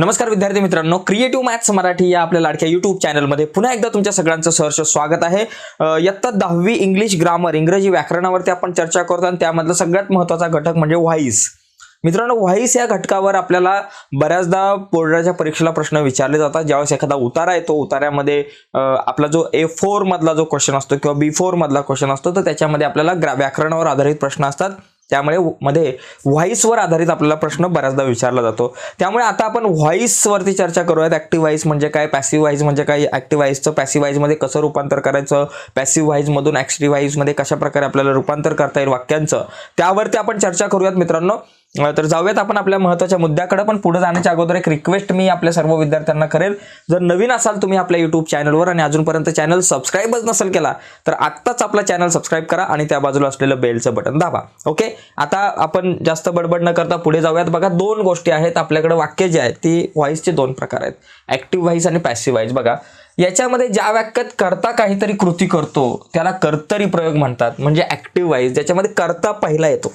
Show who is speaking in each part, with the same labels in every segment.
Speaker 1: नमस्कार विद्यार्थी मित्रांनो क्रिएटिव्ह मॅथ्स मराठी या आपल्या लाडक्या युट्यूब चॅनलमध्ये पुन्हा एकदा तुमच्या सगळ्यांचं सहर्ष स्वागत आहे. इयत्ता दहावी इंग्लिश ग्रामर इंग्रजी व्याकरणावरती आपण चर्चा करतो आणि त्यामधला सगळ्यात महत्त्वाचा घटक म्हणजे व्हाईस मित्रांनो व्हाईस या घटकावर आपल्याला बऱ्याचदा बोर्डाच्या परीक्षेला प्रश्न विचारले जातात. ज्यावेळेस एखादा उतारा येतो उतार्यामध्ये आपला जो ए फोर मधला जो क्वेश्चन असतो किंवा बी फोर मधला क्वेश्चन असतो तर त्याच्यामध्ये आपल्याला ग्रा व्याकरणावर आधारित प्रश्न असतात. त्यामुळे मध्ये व्हॉइसवर आधारित आपल्याला प्रश्न बऱ्याचदा विचारला जातो. त्यामुळे आता आपण व्हॉइसवरती चर्चा करूयात. ऍक्टिव्ह व्हॉइस म्हणजे काय? पॅसिव्ह व्हॉइस म्हणजे काय? ऍक्टिव्ह व्हॉइसचं पॅसिव्ह व्हॉइसमध्ये कसं रूपांतर करायचं? पॅसिव्ह व्हॉइसमधून ॲक्टिव्ह व्हॉइसमध्ये कशा प्रकारे आपल्याला रूपांतर करता येईल वाक्यांचं? त्यावरती आपण चर्चा करूयात मित्रांनो. तर जाऊयात आपण आपल्या महत्त्वाच्या मुद्द्याकडे पण पुढे जाण्याच्या अगोदर एक रिक्वेस्ट मी आपल्या सर्व विद्यार्थ्यांना करेल. जर नवीन असाल तुम्ही आपल्या युट्यूब चॅनलवर आणि अजूनपर्यंत चॅनल सबस्क्राईबच नसेल केला तर आत्ताच आपला चॅनल सबस्क्राईब करा आणि त्या बाजूला असलेलं बेलचं बटन दाबा. ओके आता आपण जास्त बडबड न करता पुढे जाऊयात. बघा दोन गोष्टी आहेत आपल्याकडे वाक्य जे आहेत ती व्हॉइसचे दोन प्रकार आहेत. ऍक्टिव्ह व्हॉइस आणि पॅसिव्ह व्हॉइस बघा याच्यामध्ये ज्या वाक्यात करता काहीतरी कृती करतो त्याला कर्तरी प्रयोग म्हणतात. म्हणजे ऍक्टिव्ह व्हॉइस ज्याच्यामध्ये करता पहिला येतो.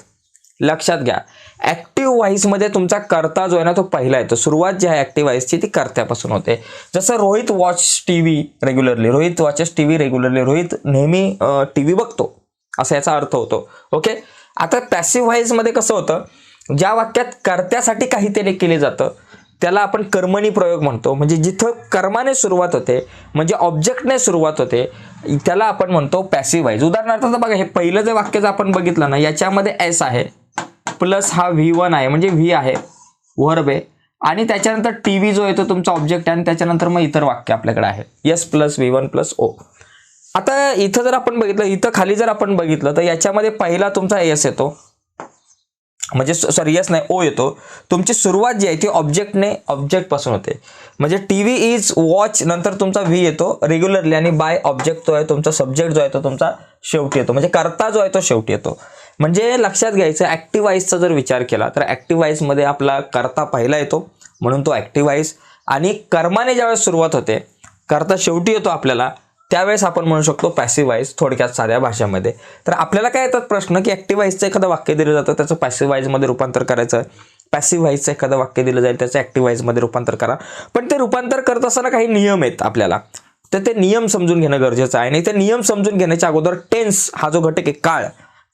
Speaker 1: लक्षात घ्या. ॲक्टिव्ह व्हॉइसमध्ये तुमचा करता जो आहे ना तो पहिला येतो. सुरुवात जी आहे ॲक्टिव्ह व्हॉइसची ती कर्त्यापासून होते. जसं Rohit watch T V regularly Rohit watches T V regularly Rohit नेहमी टी व्ही बघतो. असा याचा अर्थ होतो. ओके आता पॅसिव्ह व्हॉइसमध्ये कसं होतं? ज्या वाक्यात कर्त्यासाठी काहीतरी केले जातं त्याला आपण कर्मणी प्रयोग म्हणतो. म्हणजे जिथं कर्माने सुरुवात होते म्हणजे ऑब्जेक्टने सुरुवात होते त्याला आपण म्हणतो पॅसिव्ह व्हाईज उदाहरणार्थ बघा हे पहिलं जे वाक्य जर आपण बघितलं ना याच्यामध्ये एस आहे. प्लस हा व्ही वन आहे म्हणजे व्ही आहे वर्ब आहे. आणि त्याच्यानंतर टी व्ही जो येतो तुमचा ऑब्जेक्ट आहे आणि त्याच्यानंतर मग इतर वाक्य आपल्याकडे आहे. S plus V one plus O आता इथं जर आपण बघितलं इथं खाली जर आपण बघितलं तर याच्यामध्ये पहिला तुमचा एस येतो. म्हणजे सॉरी यस नाही ओ येतो. तुमची सुरुवात जी आहे ती ऑब्जेक्टने ऑब्जेक्टपासून होते. म्हणजे टी व्ही इज वॉच नंतर तुमचा व्ही येतो रेग्युलरली आणि बाय ऑब्जेक्ट जो आहे तुमचा सब्जेक्ट जो आहे तो तुमचा शेवटी येतो. म्हणजे करता जो आहे तो शेवटी येतो. म्हणजे लक्षात घ्यायचं ॲक्टिव्ह जर विचार केला तर ॲक्टिव्ह आपला करता पहिला येतो म्हणून तो ॲक्टिव्ह आणि कर्माने ज्यावेळेस सुरुवात होते करता शेवटी येतो आपल्याला त्यावेळेस आपण म्हणू शकतो पॅसिवाईज थोडक्यात साध्या भाषेमध्ये. तर आपल्याला काय येतात प्रश्न की ॲक्टिव्ह एखादं वाक्य दिलं जातं त्याचं पॅसिवाईजमध्ये रूपांतर करायचं. पॅसिव्हाईजचं एखादं वाक्य दिलं जाईल त्याचं ॲक्टिव्ह रूपांतर करा. पण ते रूपांतर करत असताना काही नियम आहेत आपल्याला. तर ते नियम समजून घेणं गरजेचं आहे. आणि ते नियम समजून घेण्याच्या अगोदर टेन्स हा जो घटक आहे काळ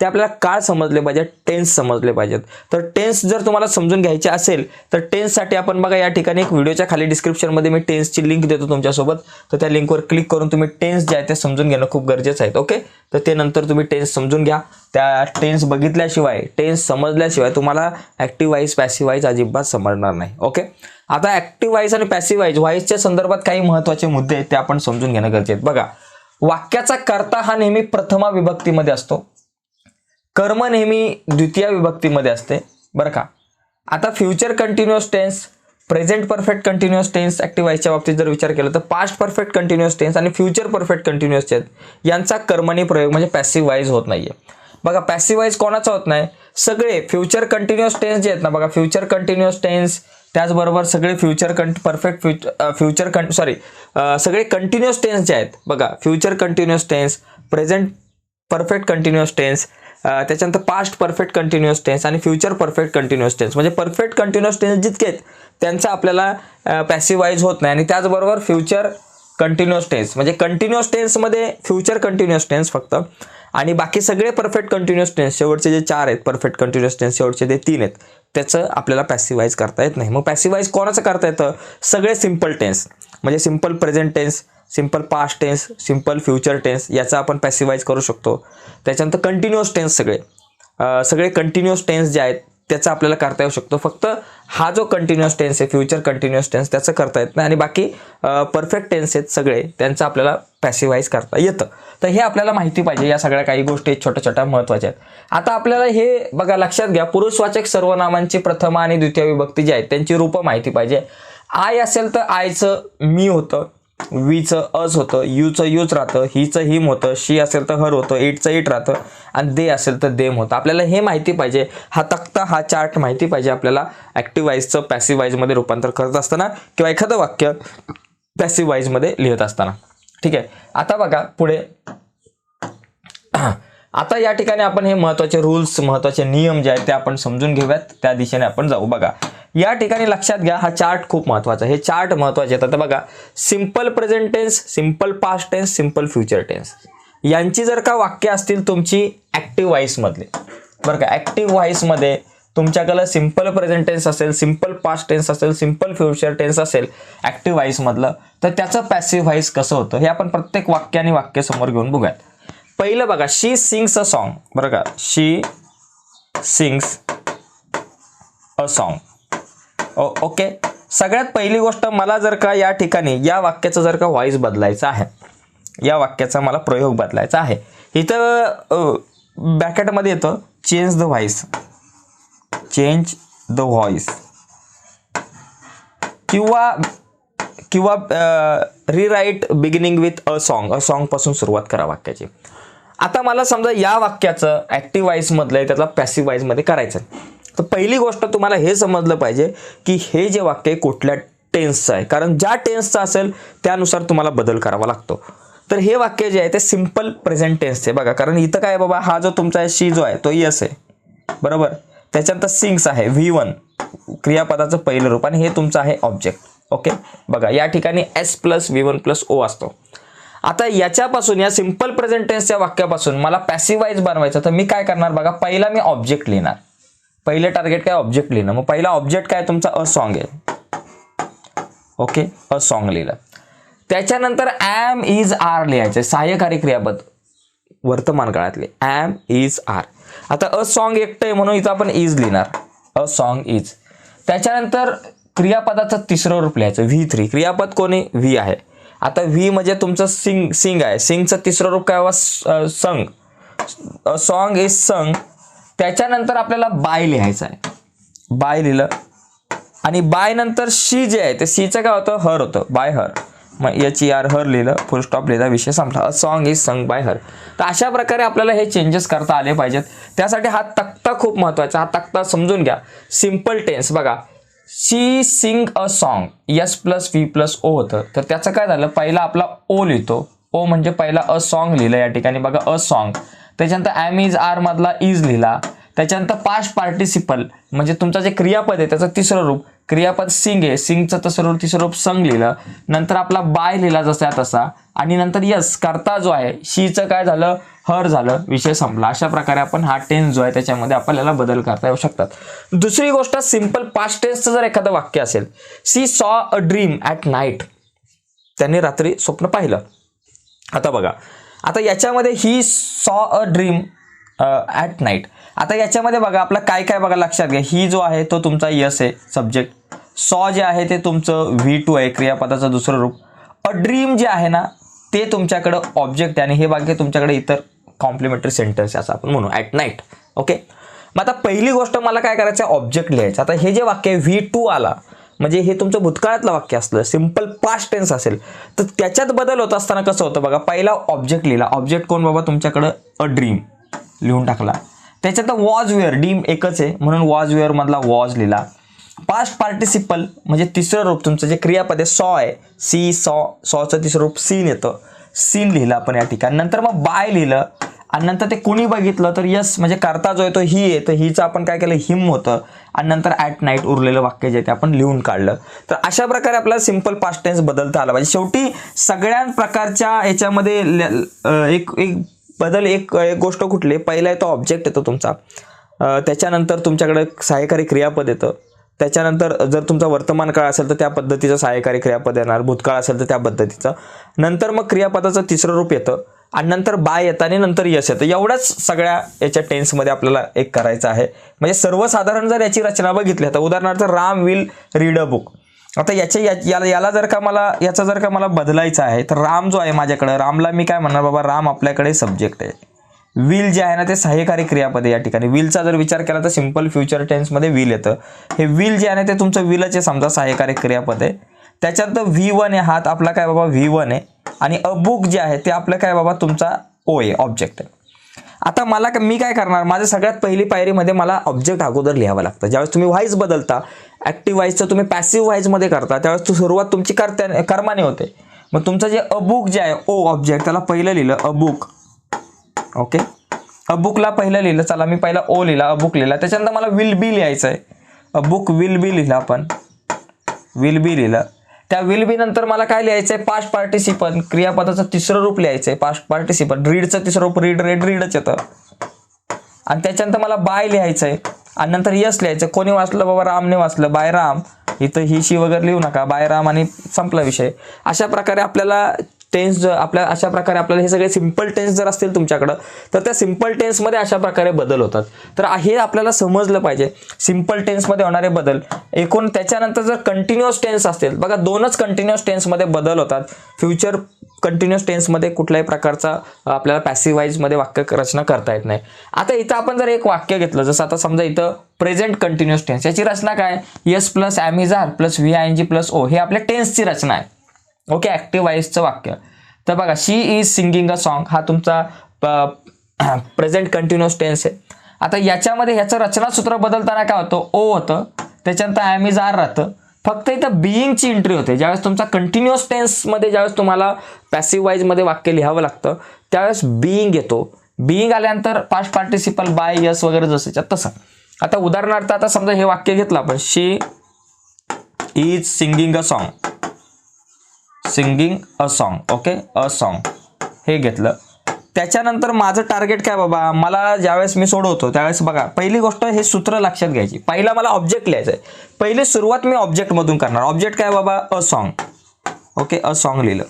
Speaker 1: ते आपल्याला काळ समजले पाहिजेत? टेन्स समजले पाहिजेत. तर टेन्स जर तुम्हाला समजून घ्यायचे असेल तर टेन्ससाठी आपण बघा या ठिकाणी एक व्हिडिओच्या खाली डिस्क्रिप्शनमध्ये मी टेन्सची लिंक देतो तुमच्यासोबत. तर त्या लिंकवर क्लिक करून तुम्ही टेन्स जे आहे ते समजून घेणं खूप गरजेचं आहे ओके तर ते नंतर तुम्ही टेन्स समजून घ्या. त्या टेन्स बघितल्याशिवाय टेन्स समजल्याशिवाय तुम्हाला ॲक्टिव्ह वाईज पॅसिव्ह वाईज अजिबात समजणार नाही ओके आता ॲक्टिव्ह वाईज आणि पॅसिव्ह वाईज व्हाईजच्या संदर्भात काही महत्त्वाचे मुद्दे आहेत ते आपण समजून घेणं गरजेचं आहेत बघा वाक्याचा कर्ता हा नेहमी प्रथमा विभक्तीमध्ये असतो. कर्म नेहमी द्वितीय विभक्तीमध्ये असते बरं का? आता future continuous tense present perfect continuous tense active व्हायच्या बाबतीत जर विचार केला तर पास्ट परफेक्ट कंटिन्युअस टेन्स आणि फ्युचर परफेक्ट कंटिन्युअस टेन्स यांचा कर्मणी प्रयोग म्हणजे पॅसिव्ह वाईज होत आहे बघा पॅसिव्ह वाईज कोणाचा होत नाही? सगळे फ्युचर कंटिन्युअस टेन्स जे आहेत ना बघा फ्युचर कंटिन्युअस टेन्स त्याचबरोबर सगळे future cont perfect future future con sorry सगळे कंटिन्युअस टेन्स जे आहेत बघा future continuous tense present perfect continuous tense त्याच्यानंतर पास्ट परफेक्ट कंटिन्युअस टेन्स आणि फ्युचर परफेक्ट कंटिन्युअस टेन्स म्हणजे परफेक्ट कंटिन्युअस टेन्स जितके आहेत त्यांचा आपल्याला पॅसिवाईज होत नाही. आणि त्याचबरोबर फ्युचर कंटिन्युअस टेन्स म्हणजे कंटिन्युअस टेन्समध्ये फ्युचर कंटिन्युअस टेन्स फक्त. आणि बाकी सगळे परफेक्ट कंटिन्युअस टेन्स शेवटचे जे चार आहेत परफेक्ट कंटिन्युअस टेन्स शेवटचे जे तीन आहेत त्याचं आपल्याला पॅसिवाईज करता येत नाही. मग पॅसिवाईज कोणाचं करता येतं? सगळे सिंपल टेन्स म्हणजे simple present tense simple past tense simple future tense याचा आपण पॅसिवाईज करू शकतो. त्याच्यानंतर कंटिन्युअस टेन्स सगळे. सगळे कंटिन्युअस टेन्स जे आहेत त्याचा आपल्याला करता येऊ शकतो. फक्त हा जो कंटिन्युअस टेन्स आहे फ्युचर कंटिन्युअस टेन्स त्याचं करता येत नाही. आणि बाकी परफेक्ट टेन्स आहेत सगळे त्यांचं आपल्याला पॅसिवाईज करता येतं. तर हे आपल्याला माहिती पाहिजे. या सगळ्या काही गोष्टी छोट्या छोट्या महत्त्वाच्या आहेत. आता आपल्याला हे बघा लक्षात घ्या. पुरुषवाचक सर्वनामांची प्रथमा आणि द्वितीय विभक्ती जी आहेत त्यांची रूपं माहिती पाहिजे. आय असेल तर आयचं मी होतं. वीचं अस होतं यूचं यूच राहतं हीचं हिम होतं शी असेल तर हर होतं इटचं इट राहतं आणि दे असेल तर देम होतं. आपल्याला हे माहिती पाहिजे हा तक्ता हा चार्ट माहिती पाहिजे आपल्याला ॲक्टिव्ह वाईजचं पॅसिव्ह वाईजमध्ये रूपांतर करत असताना किंवा एखादं वाक्य पॅसिव्ह वाईजमध्ये लिहित असताना. ठीक आहे? आता बघा पुढे. आता या ठिकाणी आपण हे महत्त्वाचे रूल्स महत्त्वाचे नियम जे आहेत ते आपण समजून घेऊयात. त्या दिशेने आपण जाऊ. बघा. या ठिकाणी लक्षात घ्या हा चार्ट खूप महत्त्वाचा हे चार्ट महत्त्वाचे आहेत. आता बघा simple present tense simple past tense simple future tense यांची जर का वाक्य असतील तुमची ॲक्टिव्ह व्हाईस मधले बरं का? ॲक्टिव्ह व्हाईसमध्ये तुमच्याकडे सिंपल प्रेझेंट टेन्स असेल सिंपल पास्ट टेन्स असेल सिंपल फ्युचर टेन्स असेल ॲक्टिव्ह व्हाईस मधलं तर त्याचं पॅसिव्ह व्हाईस कसं होतं? हे आपण प्रत्येक वाक्य आणि वाक्य समोर घेऊन बघूयात. पहिलं बघा शी सिंग्स अ सॉन्ग बरं का? She sings a song okay. सगळ्यात पहिली गोष्ट मला जर का या ठिकाणी या वाक्याचं जर का व्हॉइस बदलायचं आहे या वाक्याचा मला प्रयोग बदलायचा आहे. इथं बॅकेटमध्ये येतं change the voice change the voice किंवा किंवा rewrite beginning with a song a सॉन्गपासून सुरुवात करा वाक्याची. आता मला समजा या वाक्याचं ॲक्टिव्ह व्हाईसमधलं आहे त्याचा पॅसिव्ह व्हाईसमध्ये करायचं आहे तर पहिली गोष्ट तुम्हाला हे समजलं पाहिजे की हे जे वाक्य आहे कुठल्या टेन्सचं आहे. कारण ज्या टेन्सचं असेल त्यानुसार तुम्हाला बदल करावा लागतो. तर हे वाक्य जे आहे ते सिंपल प्रेझेंट टेन्स आहे बघा. कारण इथं काय बाबा हा जो तुमचा शी जो आहे तो यस आहे. बरोबर? त्याच्यानंतर सिंग्स आहे व्ही वन क्रियापदाचं पहिलं रूप. आणि हे तुमचं आहे ऑब्जेक्ट ओके? बघा या ठिकाणी S plus V one plus O असतो. आता याच्यापासून या सिंपल प्रेझेंट टेन्सच्या वाक्यापासून मला पॅसिवाईज बनवायचं तर मी काय करणार बघा पहिला मी ऑब्जेक्ट लिहिणार. पहिलं टार्गेट काय? ऑब्जेक्ट लिहिणं. मग पहिला ऑब्जेक्ट काय? तुमचा अ सॉन्ग आहे. ओके अ सॉन्ग लिहिलं. त्याच्यानंतर ॲम इज आर लिहायचे. सहाय्यकारी क्रियापद. वर्तमान काळातले. ॲम इज आर आता अ सॉन्ग एकटं आहे म्हणून इथं आपण इज लिहिणार. अ सॉन्ग इज त्याच्यानंतर क्रियापदाचं तिसरं रूप लिहायचं. व्ही थ्री क्रियापद कोणी? व्ही आहे. आता व्ही म्हणजे तुमचं सिंग सिंग आहे. सिंगचं तिसरं रूप काय? हवं संग अ सॉन्ग इज संग त्याच्यानंतर आपल्याला बाय लिहायचं आहे. बाय लिहिलं. आणि बाय नंतर शी जे आहे ते सीचं काय होतं? हर होतं. By her. मग याची आर हर लिहिलं. फुल स्टॉप लिहिला. विषय संपला. A song is sung by her तर अशा प्रकारे आपल्याला हे चेंजेस करता आले पाहिजेत. त्यासाठी हा तक्ता खूप महत्त्वाचा हा तक्ता समजून घ्या. सिंपल टेन्स बघा. She sing a song S plus V plus O होतं. तर त्याचं काय झालं? पहिला आपला ओ लिहितो. ओ म्हणजे पहिला अ सॉन्ग लिहिलं या ठिकाणी. बघा अ सॉन्ग त्याच्यानंतर ॲम इज आर मधला इज लिहिला. त्याच्यानंतर पास्ट पार्टिसिपल म्हणजे तुमचं जे क्रियापद आहे त्याचं तिसरं रूप क्रियापद सिंग आहे. सिंगचं तसं रूप तिसरं रूप संग लिहिलं. नंतर आपला बाय लिहिला जसा तसा. आणि नंतर यस करता जो आहे शीचं काय झालं? हर झालं. विषय संपला. अशा प्रकारे आपण हा टेन्स जो आहे त्याच्यामध्ये आपल्याला बदल करता येऊ शकतात. दुसरी गोष्ट सिंपल पास्ट टेन्सचं जर एखादं वाक्य असेल she saw a dream at night त्यांनी रात्री स्वप्न पाहिलं. आता बघा. आता याच्यामध्ये he saw a dream at night आता याच्यामध्ये बघा आपलं काय काय बघा लक्षात घ्या. ही जो आहे तो तुमचा यस आहे सब्जेक्ट सॉ जे आहे ते तुमचं व्ही टू आहे क्रियापदाचं दुसरं रूप. अ ड्रीम जे आहे ना ते तुमच्याकडं ऑब्जेक्ट आहे. आणि हे वाक्य तुमच्याकडे इतर कॉम्प्लिमेंटरी सेंटेन्स असं आपण म्हणू. ॲट नाईट ओके मग आता पहिली गोष्ट मला काय करायचं ऑब्जेक्ट लिहायचं आता हे जे वाक्य व्ही टू आला म्हणजे हे तुमचं भूतकाळातलं वाक्य असलं सिंपल पास्ट टेन्स असेल तर त्याच्यात बदल होत असताना कसं होतं बघा पहिला ऑब्जेक्ट लिहिला. ऑब्जेक्ट कोण बाबा? तुमच्याकडं अ ड्रीम लिहून टाकला. त्याच्यात वॉज वेअर डीम एकच आहे म्हणून वॉज वेअरमधला वॉज लिहिला. पास्ट पार्टिसिपल म्हणजे तिसरं रूप तुमचं जे क्रियापद आहे सॉ आहे सी सॉ सॉचं तिसरं रूप सीन येतं. सीन लिहिलं आपण या ठिकाणी. नंतर मग बाय लिहिलं. आणि नंतर ते कुणी बघितलं तर यस म्हणजे करता जो आहे तो ही आहे. तर हिचं आपण काय केलं? हिम होतं. आणि नंतर ॲट नाईट उरलेलं वाक्य जे ते आपण लिहून काढलं. तर अशा प्रकारे आपल्याला सिंपल पास्ट टेन्स बदलता आला पाहिजे. शेवटी सगळ्या प्रकारच्या याच्यामध्ये एक एक बदल एक एक गोष्ट कुठली? पहिला येतो ऑब्जेक्ट येतो तुमचा. त्याच्यानंतर तुमच्याकडे सहाय्यकारी क्रियापद येतं. त्याच्यानंतर जर तुमचा वर्तमान काळ असेल तर त्या पद्धतीचं सहाय्यकारी क्रियापद येणार. भूतकाळ असेल तर त्या पद्धतीचं. नंतर मग क्रियापदाचं तिसरं रूप येतं. आणि नंतर बाय येतं आणि नंतर यश येतं. एवढंच सगळ्या याच्या टेन्समध्ये आपल्याला एक करायचं आहे. म्हणजे सर्वसाधारण जर याची रचना बघितली तर उदाहरणार्थ Ram will read a book आता याच्या याला याला जर का मला याचा जर का मला बदलायचा आहे तर राम जो आहे माझ्याकडं रामला मी काय म्हणणार बाबा? राम आपल्याकडे सब्जेक्ट आहे. विल जे आहे ना ते सहाय्यकारी क्रियापद या ठिकाणी. विलचा जर विचार केला तर सिंपल फ्युचर टेन्समध्ये विल येतं. हे विल जे आहे ना ते तुमचं विलच आहे समजा सहाय्यकारी क्रियापद. आहे त्याच्यात व्ही वन आहे हात आपला काय बाबा व्ही वन आहे. आणि अ बुक जे आहे ते आपलं काय बाबा तुमचा ओ आहे ऑब्जेक्ट आहे. आता मला मी काय करणार माझ्या सगळ्यात पहिली पायरीमध्ये मला ऑब्जेक्ट अगोदर लिहावं लागतं. ज्यावेळेस तुम्ही व्हाईज बदलता ॲक्टिव्ह व्हाईजचं तुम्ही पॅसिव्ह व्हाईजमध्ये करता त्यावेळेस तू सुरुवात तुमची करत्या कर्माने होते. मग तुमचं जे अ बुक जे आहे ओ ऑब्जेक्ट त्याला पहिलं लिहिलं अ बुक ओके अ बुकला पहिलं लिहिलं चला मी पहिला ओ लिहिला अ बुक लिहिला. त्याच्यानंतर मला विल बी लिहायचं आहे. अ बुक विल बी लिहिलं आपण. विल बी लिहिलं. त्या विल बी नंतर मला काय लिहायचंय? पास्ट पार्टिसिपंट क्रियापदाचं तिसरं रूप लिहायचंय पास्ट पार्टिसिपंट रीडचं तिसरं रूप रीड रेड रीडच येतं. आणि त्याच्यानंतर मला बाय लिहायचंय. आणि नंतर यस लिहायचं कोणी वाचलं? बाबा रामने वाचलं. बाय राम. इथं ही शी वगैरे लिहू नका. बाय राम आणि संपला विषय. अशा प्रकारे आपल्याला टेन्स जर आपल्या अशा प्रकारे आपल्याला हे सगळे सिंपल टेन्स जर असतील तुमच्याकडं तर त्या सिंपल टेन्समध्ये अशा प्रकारे बदल होतात. तर हे आपल्याला समजलं पाहिजे. सिंपल टेन्समध्ये होणारे बदल. एकूण त्याच्यानंतर जर कंटिन्युअस टेन्स असतील बघा दोनच कंटिन्युअस टेन्समध्ये बदल होतात. फ्युचर कंटिन्युअस टेन्समध्ये कुठल्याही प्रकारचा आपल्याला पॅसिवाईजमध्ये वाक्य रचना करता येत नाही. आता इथं आपण जर एक वाक्य घेतलं जसं आता समजा इथं प्रेझेंट कंटिन्युअस टेन्स याची रचना काय? S plus am is are plus V I N G plus O हे आपल्या टेन्सची रचना आहे. ओके ॲक्टिव्ह वाईजचं वाक्य. तर बघा she is singing a song हा तुमचा प्रेझेंट कंटिन्युअस टेन्स आहे. आता याच्यामध्ये ह्याचं रचनासूत्र बदलताना काय होतं? ओ होतं. त्याच्यानंतर ॲम इज आर राहतं. फक्त इथं बिईंगची एंट्री होते. ज्यावेळेस तुमचा कंटिन्युअस टेन्समध्ये ज्यावेळेस तुम्हाला पॅसिव्ह वाईजमध्ये वाक्य लिहावं लागतं त्यावेळेस बिईंग येतो. बिईंग आल्यानंतर पास्ट पार्टिसिपल बाय यस वगैरे जसं तसं. आता उदाहरणार्थ आता समजा हे वाक्य घेतलं आपण. She is singing a song singing a song okay? A song. हे घेतलं. त्याच्यानंतर माझं टार्गेट काय बाबा? मला ज्यावेळेस मी सोडवतो त्यावेळेस बघा पहिली गोष्ट हे सूत्र लक्षात घ्यायची. पहिला मला ऑब्जेक्ट लिहायचं आहे पहिली सुरुवात मी ऑब्जेक्टमधून करणार. ऑब्जेक्ट काय बाबा? A song okay? A song लिहिलं.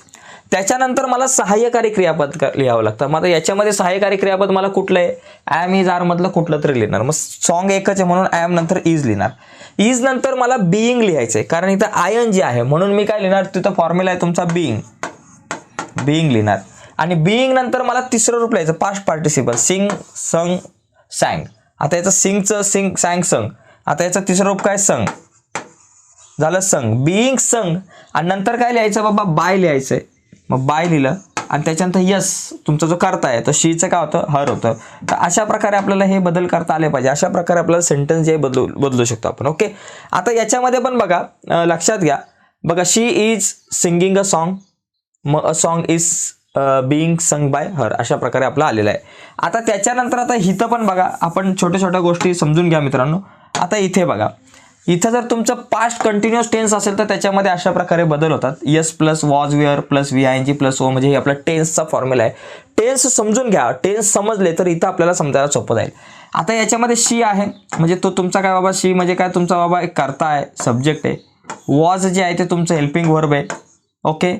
Speaker 1: त्याच्यानंतर मला सहाय्यकारी क्रियापद लिहावं लागतं. मग याच्यामध्ये सहाय्यकारी क्रियापद मला कुठलं आहे? ॲम इज आरमधलं कुठलं तरी लिहिणार. मग सॉन्ग एकच आहे म्हणून ॲम नंतर इज लिहिणार. इज नंतर मला बिईंग लिहायचं आहे कारण इथं आयन जे जी आहे. म्हणून मी काय लिहिणार? तिथं फॉर्म्युला आहे तुमचा बिईंग बिईंग लिहिणार. आणि बिईंग नंतर मला तिसरं रूप लिहायचं. पास्ट पार्टिसिपल सिंग संग सँग आता याचं सिंगचं सिंग सँग संग आता याचं तिसरं रूप काय? संग झालं संग बिईंग संग आणि नंतर काय लिहायचं बाबा? बाय लिहायचं आहे मग बाय लिहिलं. आणि त्याच्यानंतर यस तुमचा जो करता आहे तर शीचं काय होतं? हर होतं. तर अशा प्रकारे आपल्याला हे बदल करता आले पाहिजे. अशा प्रकारे आपल्याला सेंटेन्स जे बदलू बदलू शकतो आपण ओके आता याच्यामध्ये पण बघा लक्षात घ्या. बघा she is singing a song मग a song is being sung by her अशा प्रकारे आपला आलेला आहे. आता त्याच्यानंतर आता इथं पण बघा आपण छोट्या छोट्या गोष्टी समजून घ्या मित्रांनो. आता इथे बघा. इथं जर तुमचं पास्ट कंटिन्युअस टेन्स असेल तर त्याच्यामध्ये अशा प्रकारे बदल होतात. S plus was were plus V I N G plus O म्हणजे हे आपला टेन्सचा फॉर्म्युला आहे. टेन्स समजून घ्या. टेन्स समजले तर इथं आपल्याला समजायला सोपं जाईल. आता याच्यामध्ये शी आहे. म्हणजे तो तुमचा काय बाबा? शी म्हणजे काय? तुमचा बाबा एक करता आहे. सब्जेक्ट आहे. वॉज जे आहे ते तुमचं हेल्पिंग वर्ब आहे. ओके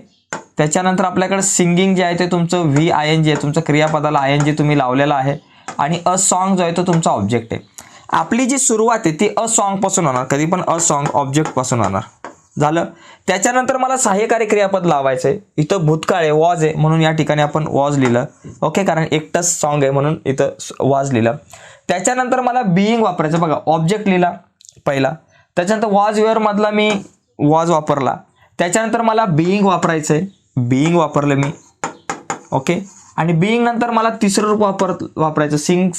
Speaker 1: त्याच्यानंतर आपल्याकडे सिंगिंग जे आहे ते तुमचं व्ही आय एन जी आहे. तुमचं क्रियापदाला आय एन जी तुम्ही लावलेलं आहे. आणि अ सॉन्ग जो आहे तो तुमचा ऑब्जेक्ट आहे. आपली जी सुरुवात आहे ती अ सॉन्गपासून होणार कधी पण अ सॉन्ग ऑब्जेक्टपासून होणार. झालं? त्याच्यानंतर मला सहाय्यकारी क्रियापद लावायचं आहे. इथं भूतकाळ आहे वॉज आहे म्हणून या ठिकाणी आपण वॉज लिहिलं. ओके? कारण एकटंच सॉन्ग आहे म्हणून इथं वॉज लिहिलं. त्याच्यानंतर मला बिईंग वापरायचं बघा ऑब्जेक्ट लिहिला पहिला. त्याच्यानंतर वॉज वेअरमधला मी वॉज वापरला. त्याच्यानंतर मला बिईंग वापरायचं आहे. बिईंग वापरलं मी. ओके? आणि बिईंग नंतर मला तिसरं रूप वापर वापरायचं. सिंग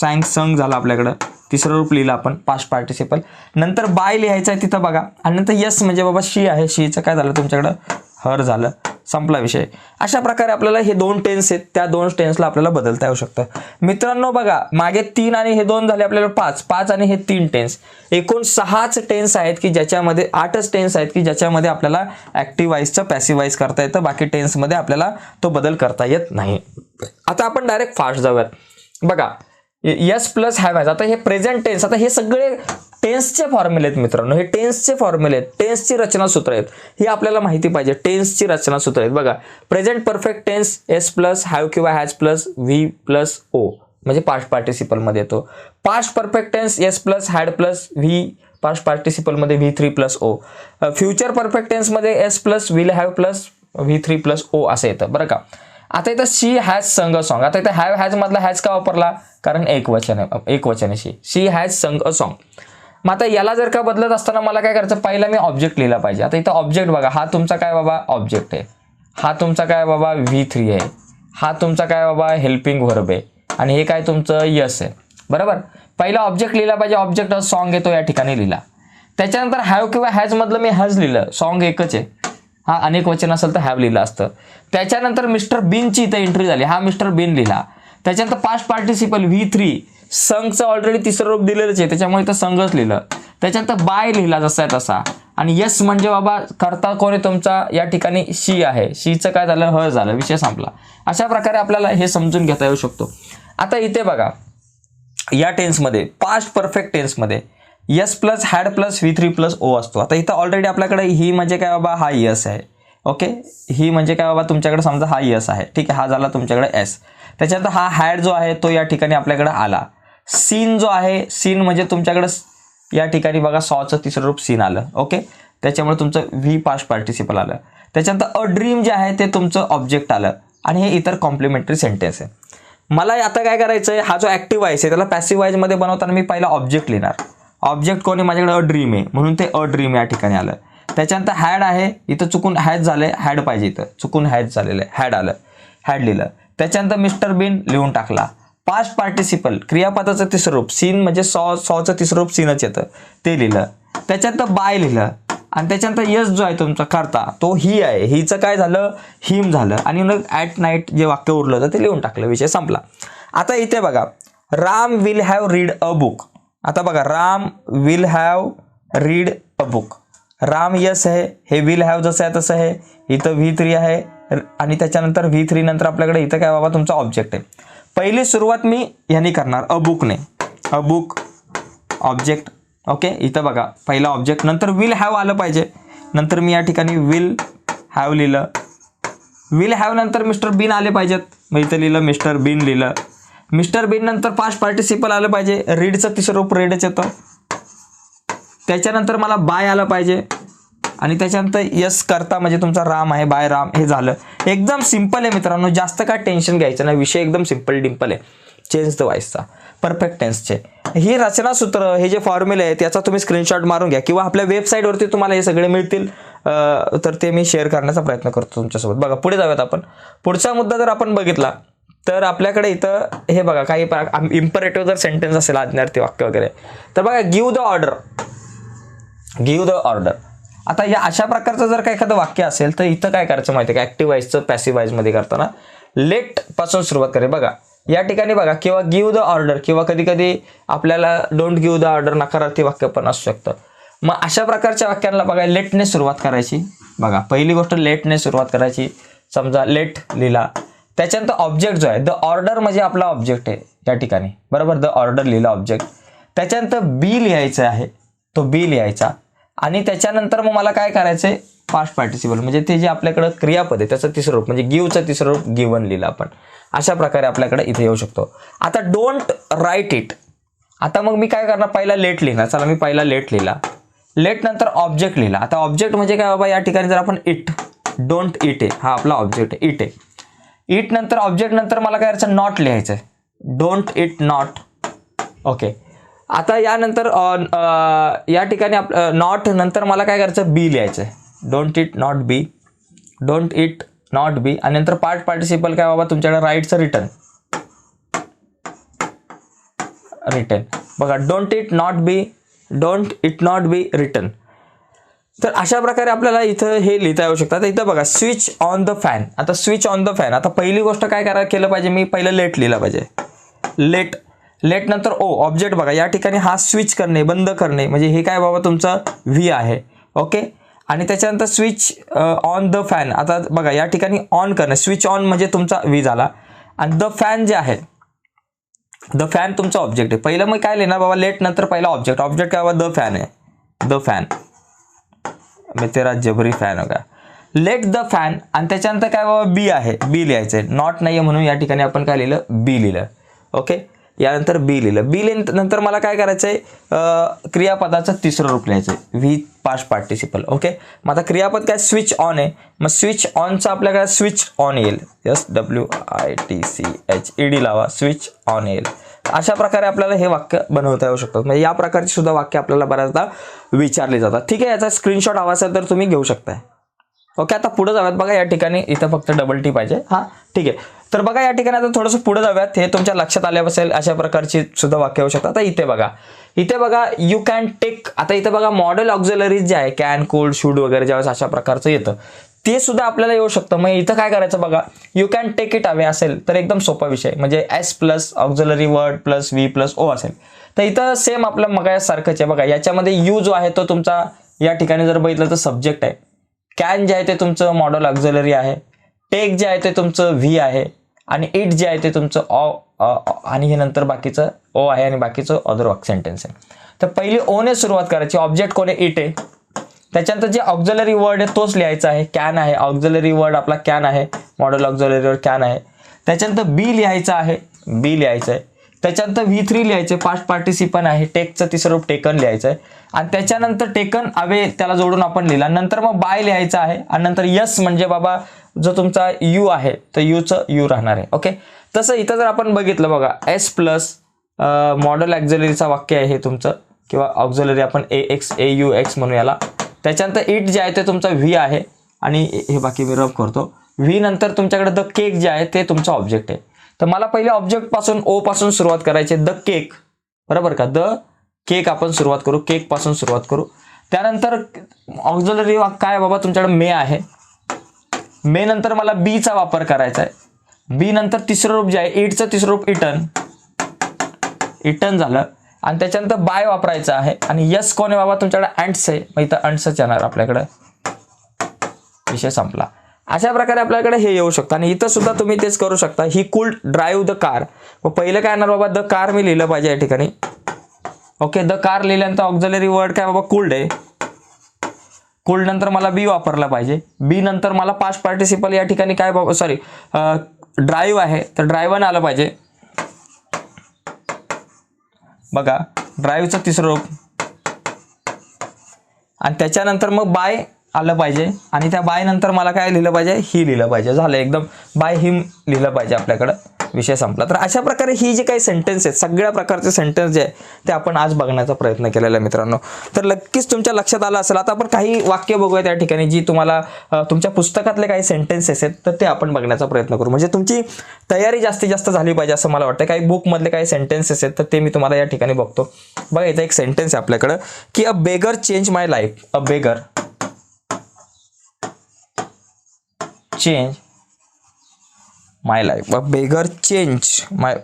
Speaker 1: सॅंग संग झालं आपल्याकडं. तिसरं रूप लिहिलं आपण पास्ट पार्टिसिपल नंतर बाय लिहायचं आहे तिथं बघा. आणि नंतर यस म्हणजे बाबा शी आहे. शीचं काय झालं? तुमच्याकडं हर झालं. संपला विषय. अशा प्रकारे आपल्याला हे दोन टेन्स आहेत. त्या दोन टेन्सला आपल्याला बदलता येऊ शकतं. मित्रांनो बघा मागे तीन आणि हे दोन झाले आपल्याला पाच. पाच आणि हे तीन टेन्स एकूण सहाच टेन्स आहेत की ज्याच्यामध्ये आठच टेन्स आहेत की ज्याच्यामध्ये आपल्याला ॲक्टिव्हाईजचं पॅसिवाईज करता येतं. बाकी टेन्समध्ये आपल्याला तो बदल करता येत नाही. आता आपण डायरेक्ट फास्ट जाऊयात. बघा यस प्लस हॅव हॅज आता हे प्रेझेंट टेन्स आता हे सगळे टेन्सचे फॉर्म्युले आहेत मित्रांनो. हे टेन्सचे फॉर्म्युले आहेत. टेन्सची रचनासूत्र आहेत. हे आपल्याला माहिती पाहिजे. टेन्सची रचनासूत्र आहेत. बघा present perfect tense S plus have किंवा has plus V plus O म्हणजे पास्ट पार्टिसिपलमध्ये येतो. Past perfect tense S plus had plus V past पार्टिसिपलमध्ये V three plus O future perfect टेन्समध्ये S plus will have plus V three plus O असं येतं. बरं का? आता इथं शी हॅज संग अ सॉन्ग आता इथं हॅव हॅज मधला हॅज का वापरला? कारण एक वचन आहे एक वचन आहे शी. शी हॅज संग अ सॉन्ग मग आता याला जर का बदलत असताना मला काय करायचं? पहिला मी ऑब्जेक्ट लिहिला पाहिजे. आता इथं ऑब्जेक्ट बघा. हा तुमचा काय बाबा? ऑब्जेक्ट आहे. हा तुमचा काय बाबा? व्ही थ्री आहे. हा तुमचा काय बाबा? हेल्पिंग व्हर्ब आहे. आणि हे काय तुमचं? यस आहे. बरोबर? पहिला ऑब्जेक्ट लिहिला पाहिजे. ऑब्जेक्ट सॉन्ग येतो या ठिकाणी लिहिला. त्याच्यानंतर हॅव किंवा हॅज मधलं मी हॅज लिहिलं. सॉन्ग एकच आहे. हा अनेक वचन असेल तर हॅव लिहिलं असतं. त्याच्यानंतर मिस्टर बिनची इथं एंट्री झाली. हा मिस्टर बिन लिहिला. त्याच्यानंतर पास्ट पार्टिसिपल व्ही थ्री संघचं ऑलरेडी तिसरं रूप दिलेलंच आहे. त्याच्यामुळे इथं संघच लिहिलं. त्याच्यानंतर बाय लिहिला जसा आहे तसा. आणि यस म्हणजे बाबा करता कोण आहे तुमचा? या ठिकाणी शी आहे. शीचं काय झालं? ह झालं. विषय संपला. अशा प्रकारे आपल्याला हे समजून घेता येऊ शकतो. आता इथे बघा. या टेन्समध्ये past perfect टेन्समध्ये S plus had plus V three plus O असतो. आता इथं ऑलरेडी आपल्याकडे ही म्हणजे काय बाबा हा यस आहे. ओके ही म्हणजे काय बाबा तुमच्याकडे समजा हा यस आहे. ठीक आहे हा झाला तुमच्याकडे एस त्याच्यानंतर हा हॅड जो आहे तो या ठिकाणी आपल्याकडे आला. सीन जो आहे सीन म्हणजे तुमच्याकडे या ठिकाणी बघा सॉचं तिसरं रूप सीन आलं. ओके त्याच्यामुळे तुमचं व्ही पास्ट पार्टिसिपल आलं. त्याच्यानंतर अ ड्रीम जे आहे ते तुमचं ऑब्जेक्ट आलं. आणि हे इतर कॉम्प्लिमेंटरी सेंटेन्स आहे. मला आता काय करायचं आहे हा जो ॲक्टिव्ह वाईस आहे त्याला पॅसिव्ह वाईजमध्ये बनवताना मी पहिला ऑब्जेक्ट लिहिणार. ऑब्जेक्ट कोणी माझ्याकडे अ ड्रीम आहे म्हणून ते अ ड्रीम या ठिकाणी आलं. त्याच्यानंतर हॅड आहे इथं चुकून हॅज झालं हॅड पाहिजे इथं. चुकून हॅज झालेलं आहे हॅड आलं हॅड लिहिलं. त्याच्यानंतर मिस्टर बिन लिहून टाकला. पास्ट पार्टिसिपल क्रियापदाचं तिसरं रूप सीन म्हणजे सॉ सॉचं तिसरं रूप सीनच येतं. ते लिहिलं. त्याच्यानंतर बाय लिहिलं. आणि त्याच्यानंतर यस जो आहे तुमचा करता तो ही आहे. हिचं काय झालं? हिम झालं. आणि मग ॲट नाईट जे वाक्य उरलं होतं ते लिहून टाकलं. विषय संपला. आता इथे बघा. Ram will have read a book आता बघा Ram will have read a book Ram yes आहे हे विल हॅव जसं आहे तसं आहे. इथं व्ही थ्री आहे. र- आणि त्याच्यानंतर व्ही थ्री नंतर आपल्याकडे इथं काय बाबा तुमचा ऑब्जेक्ट आहे. पहिली सुरुवात मी ह्यानी करणार अ बुकने अ बुक ऑब्जेक्ट ओके इथं बघा पहिला ऑब्जेक्ट नंतर विल हॅव आलं पाहिजे. नंतर मी या ठिकाणी विल हॅव लिहिलं. विल हॅव नंतर मिस्टर बिन आले पाहिजेत. मग इथं लिहिलं मिस्टर बिन लिहिलं. मिस्टर बिन नंतर पास्ट पार्टिसिपल आलं पाहिजे. रीडचं तिसरं रूप रेडच येतं. त्याच्यानंतर मला बाय आलं पाहिजे. आणि त्याच्यानंतर यस करता म्हणजे तुमचा राम आहे बाय राम हे झालं. एकदम सिंपल आहे मित्रांनो. जास्त काय टेन्शन घ्यायचं नाही. विषय एकदम सिंपल डिम्पल आहे. चेंज द वाईसचा परफेक्ट टेन्सचे ही रचनासूत्र हे जे फॉर्म्युले आहेत याचा तुम्ही स्क्रीनशॉट मारून घ्या. किंवा आपल्या वेबसाईटवरती तुम्हाला हे सगळे मिळतील. तर ते मी शेअर करण्याचा प्रयत्न करतो तुमच्यासोबत. बघा पुढे जाऊयात आपण. पुढचा मुद्दा जर आपण बघितला तर आपल्याकडे इथं हे बघा काही इम्परेटिव्ह जर सेंटेन्स असेल आज्ञार्थी वाक्य वगैरे तर बघा give the order give the order आता या अशा प्रकारचं जर काही एखादं वाक्य असेल तर इथं काय करायचं माहिती आहे का? ॲक्टिव्ह वाईजचं पॅसिव्ह वाईजमध्ये करताना लेटपासून सुरुवात करे बघा या ठिकाणी बघा किंवा गिव्ह द ऑर्डर किंवा कधी कधी आपल्याला डोंट गिव्ह द ऑर्डर नकारार्थी वाक्य पण असू शकतं. मग अशा प्रकारच्या वाक्यांना बघा लेटने सुरुवात करायची. बघा पहिली गोष्ट लेटने सुरुवात करायची. समजा लेट लिहिला. त्याच्यानंतर ऑब्जेक्ट जो आहे द ऑर्डर म्हणजे आपला ऑब्जेक्ट आहे या ठिकाणी. बरोबर? द ऑर्डर लिहिला ऑब्जेक्ट त्याच्यानंतर बी लिहायचं आहे. तो बी लिहायचा. आणि त्याच्यानंतर मग मला काय करायचं आहे पास्ट पार्टिसिपल म्हणजे ते जे आपल्याकडं क्रियापद आहे त्याचं तिसरं रूप म्हणजे गिवचं तिसरं रूप गिवन लिहिलं आपण. अशा प्रकारे आपल्याकडे इथे येऊ शकतो. आता डोंट राईट इट आता मग मी काय करणार? पहिला लेट लिहिणार. चला मी पहिला लेट लिहिला. लेट नंतर ऑब्जेक्ट लिहिला. आता ऑब्जेक्ट म्हणजे काय बाबा? या ठिकाणी जर आपण इट डोंट इट आहे हा आपला ऑब्जेक्ट आहे. इट आहे. इट नंतर ऑब्जेक्ट नंतर मला काय करायचं नॉट लिहायचं आहे डोंट इट नॉट ओके आता यानंतर या ठिकाणी आप नॉट नंतर मला काय करायचं बी लिहायचं आहे don't it not be don't it not be आणि नंतर पार्ट पार्टिसिपल काय बाबा? तुमच्याकडे राईटचं रिटर्न रिटर्न बघा don't it not be don't it not be return तर अशा प्रकारे आपल्याला इथं हे लिहिता येऊ शकतं. आता इथं बघा स्विच ऑन द फॅन आता स्विच ऑन द फॅन आता पहिली गोष्ट काय करा केलं पाहिजे? मी पहिलं लेट लिहिलं पाहिजे. लेट लेट नंतर ओ ऑब्जेक्ट बघा या ठिकाणी हा स्विच करणे बंद करणे. म्हणजे हे काय बाबा तुमचं व्ही आहे. ओके? आणि त्याच्यानंतर स्विच ऑन द फॅन आता बघा या ठिकाणी ऑन करणे. स्विच ऑन म्हणजे तुमचा व्ही झाला. आणि द फॅन जे आहे द फॅन तुमचा ऑब्जेक्ट आहे. पहिलं मग काय लिहिणार बाबा? लेट नंतर पहिला ऑब्जेक्ट ऑब्जेक्ट काय बाबा? द फॅन आहे. द फॅन मी तेरा जबरी फॅन होगा लेट द फॅन आणि त्याच्यानंतर काय बाबा बी आहे बी लिहायचं आहे नॉट नाही आहे म्हणून या ठिकाणी आपण काय लिहिलं? बी लिहिलं. ओके यानंतर बी लिहिलं. बी लिहिन नंतर मला काय करायचं आहे क्रियापदाचं तिसरं रूप लिहायचं आहे व्ही पास्ट पार्टिसिपल ओके मग आता क्रियापद काय? स्विच ऑन आहे. मग स्विच ऑनचं आपल्याकडे स्विच ऑन येईल. S W I T C H E D लावा. स्विच ऑन येईल. अशा प्रकारे आपल्याला हे वाक्य बनवता येऊ शकतात. म्हणजे या प्रकारची सुद्धा वाक्य आपल्याला बऱ्याचदा विचारली जातात. ठीक आहे याचा स्क्रीनशॉट हवा असेल तर तुम्ही घेऊ शकताय. ओके आता पुढे जाऊयात. बघा या ठिकाणी इथं फक्त डबल टी पाहिजे. हां ठीक आहे. तर बघा या ठिकाणी आता थोडंसं पुढे जाऊयात. हे तुमच्या लक्षात आल्या असेल अशा प्रकारची सुद्धा वाक्य होऊ शकतात. आता इथे बघा. इथे बघा यू कॅन टेक आता इथे बघा मॉडेल ऑक्झलरीज जे आहे कॅन कोल्ड शूड वगैरे ज्यावेळेस अशा प्रकारचं येतं. ते सुद्धा आपल्याला येऊ शकतं. मग इथं काय करायचं बघा? You can take it away असेल तर एकदम सोपा विषय. म्हणजे S plus auxiliary word plus V plus O असेल. तर इथं सेम आपलं मग सारखंच आहे बघा. याच्यामध्ये यू जो आहे तो तुमचा या ठिकाणी जर बघितलं तर सब्जेक्ट आहे. कॅन जे आहे ते तुमचं मॉडल ऑक्झलरी आहे. टेक जे आहे ते तुमचं व्ही आहे. आणि इट जे आहे ते तुमचं ऑ आणि हे नंतर बाकीचं ओ आहे आणि बाकीचं अदर सेंटेन्स आहे. तर पहिली ओने सुरुवात करायची. ऑब्जेक्ट कोण आहे? इट आहे. त्याच्यानंतर जे ऑक्झलरी वर्ड आहे तोच लिहायचा आहे. कॅन आहे. ऑक्झलरी वर्ड आपला कॅन आहे. मॉडल ऑक्झलरी वर्ड कॅन आहे. त्याच्यानंतर बी लिहायचं आहे. बी लिहायचं आहे. त्याच्यानंतर व्ही थ्री लिहायचं. पास्ट पार्टिसिपन आहे. टेकचं तिसरं रूप टेकन लिहायचं आहे. आणि त्याच्यानंतर टेकन अवे त्याला जोडून आपण लिहिला. नंतर मग बाय लिहायचं आहे. आणि नंतर यस म्हणजे बाबा जो तुमचा यू आहे तर यूचं यू राहणार आहे. ओके तसं इथं जर आपण बघितलं बघा. एस प्लस मॉडल ॲक्झलरीचं वाक्य आहे हे तुमचं. किंवा ऑक्झलरी आपण A X A U X म्हणू याला त्याच्यानंतर इट जे आहे ते तुमचा व्ही आहे. आणि हे बाकी मी रब करतो. व्ही नंतर तुमच्याकडे द केक जे आहे ते तुमचं ऑब्जेक्ट आहे. तर मला पहिले ऑब्जेक्टपासून ओ पासून सुरुवात करायची द केक बरोबर का? द केक आपण सुरुवात करू केकपासून सुरुवात करू. त्यानंतर ऑक्झलरी काय बाबा? तुमच्याकडे मे आहे. मे नंतर मला बीचा वापर करायचा आहे. बी नंतर तिसरं रूप जे आहे इटचं तिसरं रूप इटन इटन झालं. आणि त्याच्यानंतर बाय वापरायचं आहे. आणि यस कोण आहे बाबा तुमच्याकडे अँट्स आहे. मग इथं अँट्सच येणार आपल्याकडे. विषय संपला. अशा प्रकारे आपल्याकडे हे येऊ शकतं. आणि इथं सुद्धा तुम्ही तेच करू शकता. He could drive the car मग पहिलं काय येणार बाबा? द कार मी लिहिलं पाहिजे या ठिकाणी. ओके द कार लिहिल्यानंतर ऑक्झलरी वर्ड काय बाबा? कुल्ड आहे. कुल्ड नंतर मला बी वापरला पाहिजे. बी नंतर मला पास्ट पार्टिसिपल या ठिकाणी काय बाबा? सॉरी ड्राईव्ह आहे. तर ड्रायव्हन आलं पाहिजे. बघा ड्राईव्हचं तिसरं रूप आणि त्याच्यानंतर मग बाय आलं पाहिजे. आणि त्या बाय नंतर मला काय लिहिलं पाहिजे? ही लिहिलं पाहिजे. झालं एकदम. बाय हिम लिहिलं पाहिजे आपल्याकडं. विषय संपला. तर अशा प्रकारे ही जी काही सेंटेन्स आहेत सगळ्या प्रकारचे सेंटेन्स जे आहे ते आपण आज बघण्याचा प्रयत्न केलेला आहे मित्रांनो. तर नक्कीच तुमच्या लक्षात आलं असेल. आता आपण काही वाक्य बघूया त्या ठिकाणी जी तुम्हाला तुमच्या पुस्तकातले काही सेंटेन्सेस आहेत तर ते आपण बघण्याचा प्रयत्न करू. म्हणजे तुमची तयारी जास्तीत जास्त झाली पाहिजे असं मला वाटतं काही बुकमधले काही सेंटेन्सेस आहेत तर ते मी तुम्हाला या ठिकाणी बघतो. बघा इथं एक सेंटेन्स आहे आपल्याकडं की a beggar change my life a beggar change my life a beggar change my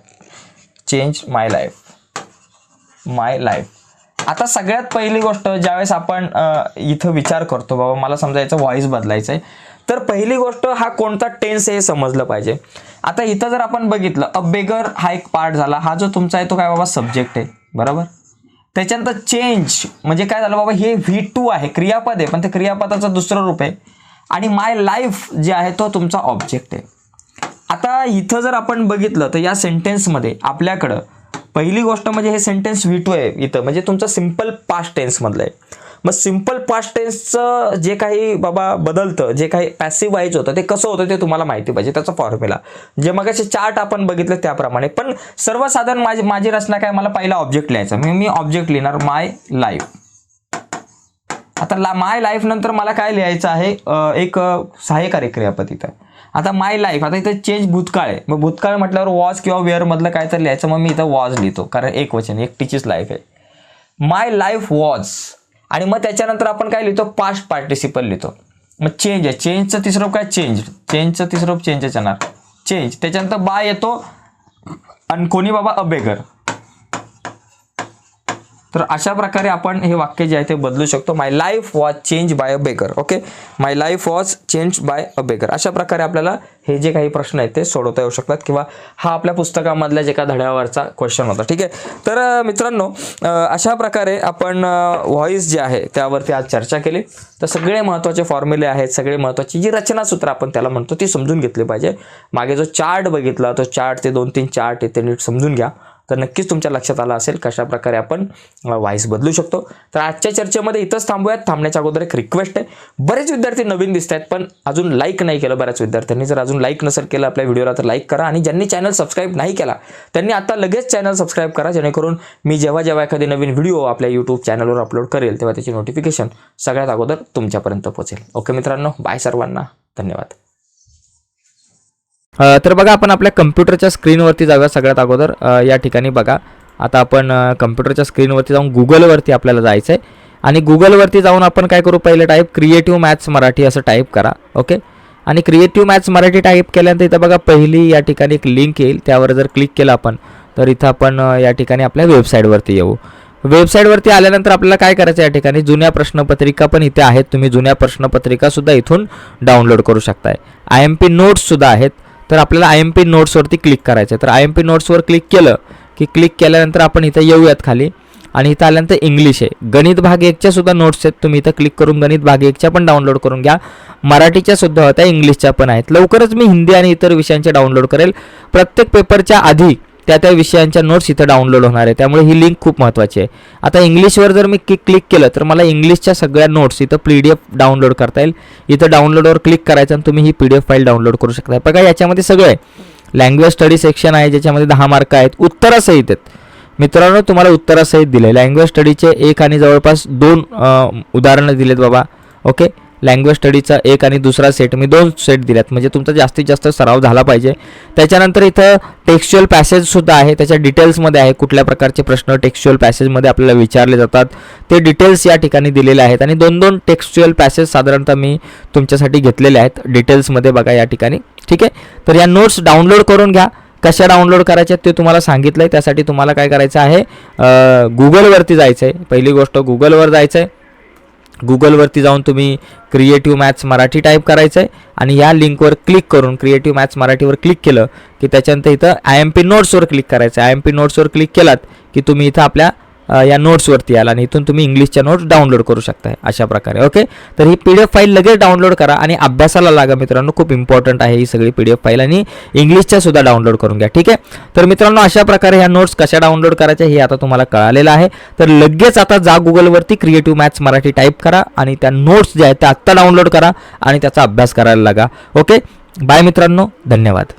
Speaker 1: change my life my life आता सगळ्यात पहिली गोष्ट ज्यावेळेस आपण इथं विचार करतो बाबा मला समजायचं व्हॉइस बदलायचं आहे तर पहिली गोष्ट हा कोणता टेन्स आहे हे समजलं पाहिजे. आता इथं जर आपण बघितलं अ बेगर हा एक पार्ट झाला. हा जो तुमचा आहे तो काय बाबा सब्जेक्ट आहे. बरोबर? त्याच्यानंतर चेंज म्हणजे काय झालं बाबा हे व्ही टू आहे क्रियापद आहे पण ते क्रियापदाचं दुसरं रूप आहे. आणि माय लाईफ जे आहे तो तुमचा ऑब्जेक्ट आहे. आता इथं जर आपण बघितलं तर या सेंटेन्समध्ये आपल्याकडं पहिली गोष्ट म्हणजे हे सेंटेन्स व्ही टू आहे इथं. म्हणजे तुमचं सिंपल पास्ट टेन्समधलं आहे. मग सिंपल पास्ट टेन्सचं जे काही बाबा बदलतं जे काही पॅसिव्ह व्हायचं होतं ते कसं होतं ते तुम्हाला माहिती पाहिजे. त्याचा फॉर्म्युला जे मग चार्ट आपण बघितलं त्याप्रमाणे. पण सर्वसाधारण माझी माझी रचना काय? मला पहिला ऑब्जेक्ट लिहायचा मी मी ऑब्जेक्ट लिहिणार माय लाईफ आता ला माय लाईफ नंतर मला काय लिहायचं आहे? एक अ, सहाय्यकारी क्रियापद इथं. आता माय लाईफ आता इथं चेंज भूतकाळ आहे. मग भूतकाळ म्हटल्यावर वॉज किंवा वेअर मधलं काय तर लिहायचं मग मी इथं वॉज लिहितो. कारण एक वचन एकटीचीच लाईफ आहे. माय लाईफ वॉज आणि मग त्याच्यानंतर आपण काय लिहितो? पास्ट पार्टिसिपल लिहितो. मग चेंज आहे. चेंजचं तिसरं काय? चेंज चेंजचं तिसरं रूप चेंजच येणार. चेंज त्याच्यानंतर बाय येतो. आणि कोणी बाबा? अबेगर. तर अशा प्रकारे आपण हे वाक्य जे आहे ते बदलू शकतो. My life was change by a baker okay my life was change by a baker अशा प्रकारे आपल्याला हे जे काही प्रश्न आहेत ते सोडवता येऊ शकतात किंवा हा आपल्या पुस्तकामधल्या जे का धड्यावरचा क्वेश्चन होता. ठीक आहे? तर मित्रांनो अशा प्रकारे आपण व्हॉइस जे आहे त्यावरती आज चर्चा केली. तर सगळे महत्त्वाचे फॉर्म्युले आहेत सगळे महत्त्वाची जी रचनासूत्र आपण त्याला म्हणतो ती समजून घेतली पाहिजे. मागे जो चार्ट बघितला तो चार्ट ते दोन तीन चार्ट आहे ते नीट समजून घ्या. तर नक्कीच तुमच्या लक्षात आलं असेल कशाप्रकारे आपण व्हॉइस बदलू शकतो. तर आजच्या चर्चेमध्ये इथंच थांबूयात. थांबण्याच्या अगोदर एक रिक्वेस्ट आहे. बरेच विद्यार्थी नवीन दिसत आहेत पण अजून लाईक नाही केलं बऱ्याच विद्यार्थ्यांनी. जर अजून लाईक नसेल केलं आपल्या व्हिडिओला तर लाईक करा. आणि ज्यांनी चॅनल सबस्क्राईब नाही केला त्यांनी आता लगेच चॅनल सबस्क्राईब करा. जेणेकरून मी जेव्हा जेव्हा एखादी नवीन व्हिडिओ आपल्या यूट्यूब चॅनलवर अपलोड करेल तेव्हा त्याची नोटिफिकेशन सगळ्यात अगोदर तुमच्यापर्यंत पोहोचेल. ओके मित्रांनो बाय सर्वांना. धन्यवाद. तर बघा आपण आपल्या कम्प्युटरच्या स्क्रीनवरती जाऊया सगळ्यात अगोदर. या ठिकाणी बघा. आता आपण कम्प्युटरच्या स्क्रीनवरती जाऊन गुगलवरती आपल्याला जायचं आहे आणि गुगलवरती जाऊन आपण काय करू? पहिलं टाईप क्रिएटिव्ह मॅथ्स मराठी असं टाईप करा ओके आणि क्रिएटिव्ह मॅथ्स मराठी टाईप केल्यानंतर इथं बघा पहिली या ठिकाणी एक लिंक येईल. त्यावर जर क्लिक केलं आपण तर इथं आपण या ठिकाणी आपल्या वेबसाईटवरती येऊ. वेबसाईटवरती आल्यानंतर आपल्याला काय करायचं या ठिकाणी? जुन्या प्रश्नपत्रिका पण इथे आहेत. तुम्ही जुन्या प्रश्नपत्रिकासुद्धा इथून डाउनलोड करू शकताय. आय एम पी नोट्ससुद्धा आहेत. तर आपल्याला आय एम पी नोट्सवरती क्लिक करायचं आहे तर आय एम पी नोट्सवर क्लिक केलं की क्लिक केल्यानंतर आपण इथं येऊयात खाली. आणि इथं आल्यानंतर इंग्लिश आहे. गणित भाग एकच्या सुद्धा नोट्स आहेत. तुम्ही इथं क्लिक करून गणित भाग एकच्या पण डाउनलोड करून घ्या. मराठीच्या सुद्धा होत्या इंग्लिशच्या पण आहेत. लवकरच मी हिंदी आणि इतर विषयांचे डाउनलोड करेल. प्रत्येक पेपरच्या आधी त्या त्या विषयांच्या नोट्स इथं डाउनलोड होणार आहे. त्यामुळे ही लिंक खूप महत्त्वाची आहे. आता इंग्लिशवर जर मी क्लिक क्लिक केलं तर मला इंग्लिशच्या सगळ्या नोट्स इथं पी डी एफ डाउनलोड करता येईल. इथं डाउनलोडवर क्लिक करायचं आणि तुम्ही ही P D F file download करू शकता. बघा याच्यामध्ये सगळं आहे. लँग्वेज स्टडी सेक्शन आहे ज्याच्यामध्ये दहा मार्क आहेत. उत्तरासहित आहेत. मित्रांनो तुम्हाला उत्तरासहित दिले लँग्वेज स्टडीचे एक आणि जवळपास दोन उदाहरणं दिलेत बाबा. ओके लँग्वेज स्टडीचा एक आणि दुसरा सेट मी दोन सेट दिल्यात. म्हणजे तुमचा जास्तीत जास्त सराव झाला पाहिजे. त्याच्यानंतर इथं टेक्स्च्युअल पॅसेजसुद्धा आहे. त्याच्या डिटेल्समध्ये आहे. कुठल्या प्रकारचे प्रश्न टेक्स्च्युअल पॅसेजमध्ये आपल्याला विचारले जातात. ते डिटेल्स या ठिकाणी दिलेले आहेत. आणि दोन दोन टेक्स्च्युअल पॅसेज साधारणतः मी तुमच्यासाठी घेतलेले आहेत. डिटेल्समध्ये बघा या ठिकाणी. ठीक आहे? तर या नोट्स डाउनलोड करून घ्या. कशा डाउनलोड करायच्या ते तुम्हाला सांगितलं आहे त्यासाठी तुम्हाला काय करायचं आहे? गुगलवरती जायचं आहे पहिली गोष्ट गुगलवर जायचं आहे गुगलवरती जाऊन तुम्ही क्रिएटिव्ह मॅथ्स मराठी टाईप करायचं आहे आणि या लिंकवर क्लिक करून क्रिएटिव्ह मॅथ्स मराठीवर क्लिक केलं की त्याच्यानंतर इथं आय एम पी नोट्सवर क्लिक करायचं आय एम पी नोट्सवर क्लिक केलात की तुम्ही इथं आपल्या या नोट्सवरती आला आणि इथून तुम्ही इंग्लिशच्या नोट्स डाउनलोड करू शकताय अशा प्रकारे ओके तर ही पी डी एफ फाईल लगेच डाउनलोड करा आणि अभ्यासाला लागा मित्रांनो खूप इम्पॉर्टंट आहे ही सगळी पी डी एफ फाईल आणि इंग्लिशच्या सुद्धा डाउनलोड करून घ्या ठीक आहे? तर मित्रांनो अशा प्रकारे ह्या नोट्स कशा डाउनलोड करायच्या हे आता तुम्हाला कळालेलं आहे. तर लगेच आता जा गुगलवरती क्रिएटिव्ह मॅथ्स मराठी टाईप करा आणि त्या नोट्स ज्या आहेत त्या आत्ता डाउनलोड करा आणि त्याचा अभ्यास करायला लागा ओके बाय मित्रांनो धन्यवाद.